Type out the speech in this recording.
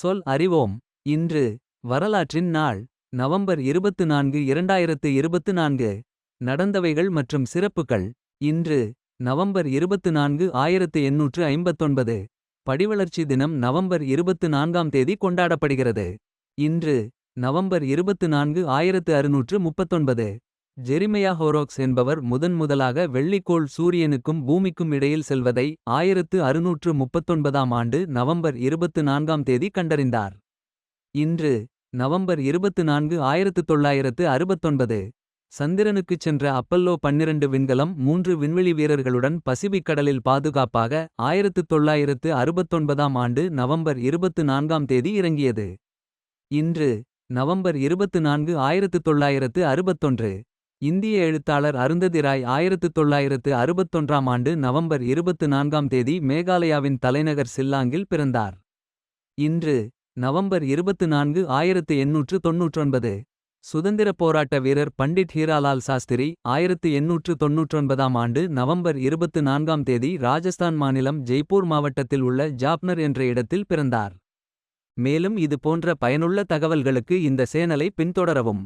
சொல் அறிவோம். இன்று வரலாற்றின் நாள் நவம்பர் இருபத்து நான்கு இரண்டாயிரத்து இருபத்து நான்கு நடந்தவைகள் மற்றும் சிறப்புகள் இன்று நவம்பர் இருபத்து நான்கு ஆயிரத்து எண்ணூற்று ஐம்பத்தொன்பது. படிவளர்ச்சி தினம் நவம்பர் இருபத்து நான்காம் தேதி கொண்டாடப்படுகிறது. இன்று நவம்பர் இருபத்து நான்கு ஆயிரத்து அறுநூற்று முப்பத்தொன்பது. ஜெரிமையா ஹோரோக்ஸ் என்பவர் முதன்முதலாக வெள்ளிக்கோள் சூரியனுக்கும் பூமிக்கும் இடையில் செல்வதை ஆயிரத்து அறுநூற்று முப்பத்தொன்பதாம் ஆண்டு நவம்பர் இருபத்து நான்காம் தேதி கண்டறிந்தார். இன்று நவம்பர் இருபத்து நான்கு ஆயிரத்து தொள்ளாயிரத்து அறுபத்தொன்பது சந்திரனுக்குச் சென்ற அப்பல்லோ பன்னிரண்டு விண்கலம் மூன்று விண்வெளி வீரர்களுடன் பசிபிக் கடலில் பாதுகாப்பாக ஆயிரத்து தொள்ளாயிரத்து அறுபத்தொன்பதாம் ஆண்டு நவம்பர் இருபத்து நான்காம் தேதி இறங்கியது. இன்று நவம்பர் இருபத்து நான்கு ஆயிரத்து தொள்ளாயிரத்து அறுபத்தொன்று இந்திய எழுத்தாளர் அருந்ததி ராய் ஆயிரத்து தொள்ளாயிரத்து அறுபத்தொன்றாம் ஆண்டு நவம்பர் இருபத்து நான்காம் தேதி மேகாலயாவின் தலைநகர் சில்லாங்கில் பிறந்தார். இன்று நவம்பர் இருபத்து நான்கு ஆயிரத்து எண்ணூற்று தொன்னூற்றொன்பது சுதந்திரப் போராட்ட வீரர் பண்டிட் ஹீராலால் சாஸ்திரி ஆயிரத்து எண்ணூற்று தொன்னூற்றொன்பதாம் ஆண்டு நவம்பர் இருபத்து நான்காம் தேதி ராஜஸ்தான் மாநிலம் ஜெய்ப்பூர் மாவட்டத்தில் உள்ள ஜாப்னர் என்ற இடத்தில் பிறந்தார். மேலும் இது போன்ற பயனுள்ள தகவல்களுக்கு இந்த சேனலை பின்தொடரவும்.